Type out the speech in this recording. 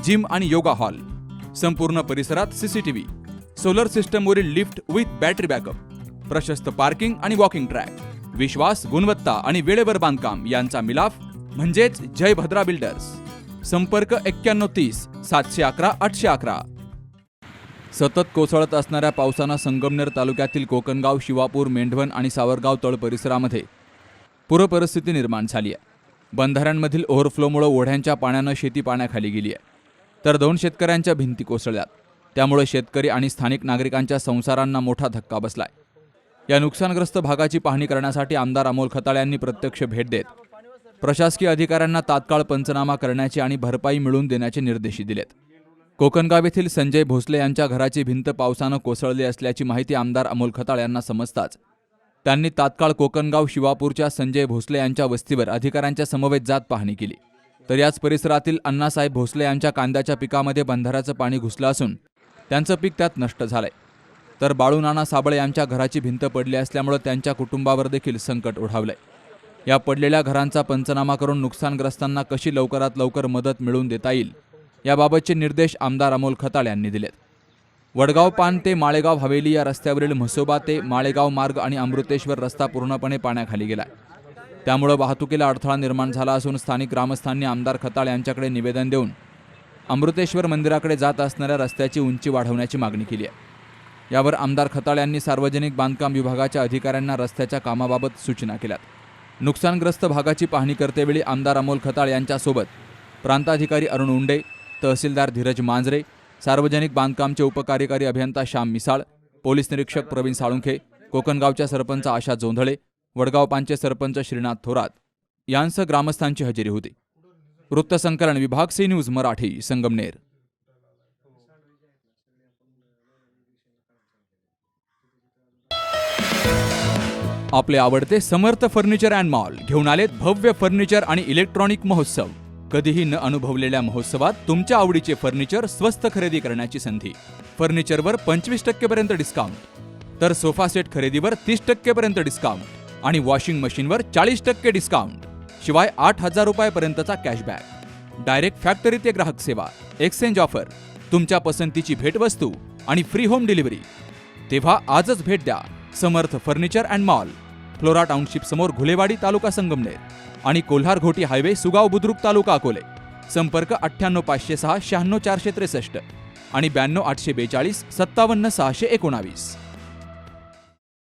Gym आणि yoga hall. संपूर्ण परिसरात सीसीटीव्ही सोलर सिस्टमवरील लिफ्ट विथ बॅटरी बॅकअप प्रशस्त पार्किंग आणि वॉकिंग ट्रॅक विश्वास गुणवत्ता आणि वेळेवर बांधकाम यांचा मिलाफ म्हणजेच जय भद्रा बिल्डर्स. संपर्क एक्क्याण्णव तीस सातशे अकरा आठशे अकरा. सतत कोसळत असणाऱ्या पावसानं संगमनेर तालुक्यातील कोकणगाव शिवापूर मेंढवण आणि सावरगाव तळ परिसरामध्ये पूरपरिस्थिती निर्माण झाली आहे बंधाऱ्यांमधील ओव्हरफ्लोमुळे ओढ्यांच्या पाण्यानं शेती पाण्याखाली गेली आहे तर दोन शेतकऱ्यांच्या भिंती कोसळल्या त्यामुळे शेतकरी आणि स्थानिक नागरिकांच्या संसारांना मोठा धक्का बसलाय. या नुकसानग्रस्त भागाची पाहणी करण्यासाठी आमदार अमोल खताळ यांनी प्रत्यक्ष भेट देत प्रशासकीय अधिकाऱ्यांना तात्काळ पंचनामा करण्याचे आणि भरपाई मिळवून देण्याचे निर्देशही दिलेत. कोकणगाव येथील संजय भोसले यांच्या घराची भिंत पावसानं कोसळली असल्याची माहिती आमदार अमोल खताळ यांना समजताच. त्यांनी तात्काळ कोकणगाव शिवापूरच्या संजय भोसले यांच्या वस्तीवर अधिकाऱ्यांच्या समवेत जात पाहणी केली. तर याच परिसरातील अण्णासाहेब भोसले यांच्या कांद्याच्या पिकामध्ये बंधाऱ्याचं पाणी घुसलं असून त्यांचं पीक त्यात नष्ट झालंय. तर बाळूनाना साबळे यांच्या घराची भिंत पडली असल्यामुळे त्यांच्या कुटुंबावर देखील संकट ओढावलंय. या पडलेल्या घरांचा पंचनामा करून नुकसानग्रस्तांना कशी लवकरात लवकर मदत मिळवून देता येईल याबाबतचे निर्देश आमदार अमोल खताळ यांनी दिलेत. वडगाव पान ते माळेगाव हवेली या रस्त्यावरील म्हसोबा ते माळेगाव मार्ग आणि अमृतेश्वर रस्ता पूर्णपणे पाण्याखाली गेलाय. त्यामुळे वाहतुकीला अडथळा निर्माण झाला असून स्थानिक ग्रामस्थांनी आमदार खताळ यांच्याकडे निवेदन देऊन अमृतेश्वर मंदिराकडे जात असणाऱ्या रस्त्याची उंची वाढवण्याची मागणी केली आहे. यावर आमदार खताळ यांनी सार्वजनिक बांधकाम विभागाच्या अधिकाऱ्यांना रस्त्याच्या कामाबाबत सूचना केल्यात. नुकसानग्रस्त भागाची पाहणी करतेवेळी आमदार अमोल खताळ यांच्यासोबत प्रांताधिकारी अरुण उंडे तहसीलदार धीरज मांजरे सार्वजनिक बांधकामचे उपकार्यकारी अभियंता श्याम मिसाळ पोलीस निरीक्षक प्रवीण साळुंखे कोकणगावच्या सरपंच आशा जोंधळे वडगाव पांचे सरपंच श्रीनाथ थोरात यांसह ग्रामस्थांची हजेरी होती. वृत्तसंकलन विभाग सी न्यूज मराठी संगमनेर. आपले आवडते समर्थ फर्निचर अँड मॉल घेऊन आलेत भव्य फर्निचर आणि इलेक्ट्रॉनिक महोत्सव. कधीही न अनुभवलेल्या महोत्सवात तुमच्या आवडीचे फर्निचर स्वस्त खरेदी करण्याची संधी. फर्निचरवर पंचवीस टक्केपर्यंत डिस्काउंट तर सोफा सेट खरेदीवर तीस टक्केपर्यंत डिस्काउंट आणि वॉशिंग मशीनवर चाळीस टक्के डिस्काउंट शिवाय आठ हजार रुपयापर्यंतचा कॅशबॅक डायरेक्ट फॅक्टरी ते ग्राहक सेवा. एक्सचेंज ऑफर तुमच्या पसंतीची भेटवस्तू आणि फ्री होम डिलिव्हरी तेव्हा आजच भेट द्या. Samarth furniture and mall. Flora township समोर घुलेवाडी तालुका संगमनेर आणि कोल्हार घोटी हायवे सुगाव बुद्रुक तालुका अकोले. संपर्क अठ्ठ्याण्णव पाचशे सहा शहाण्णव चारशे त्रेसष्ट आणि ब्याण्णव आठशे बेचाळीस सत्तावन्न सहाशे एकोणावीस.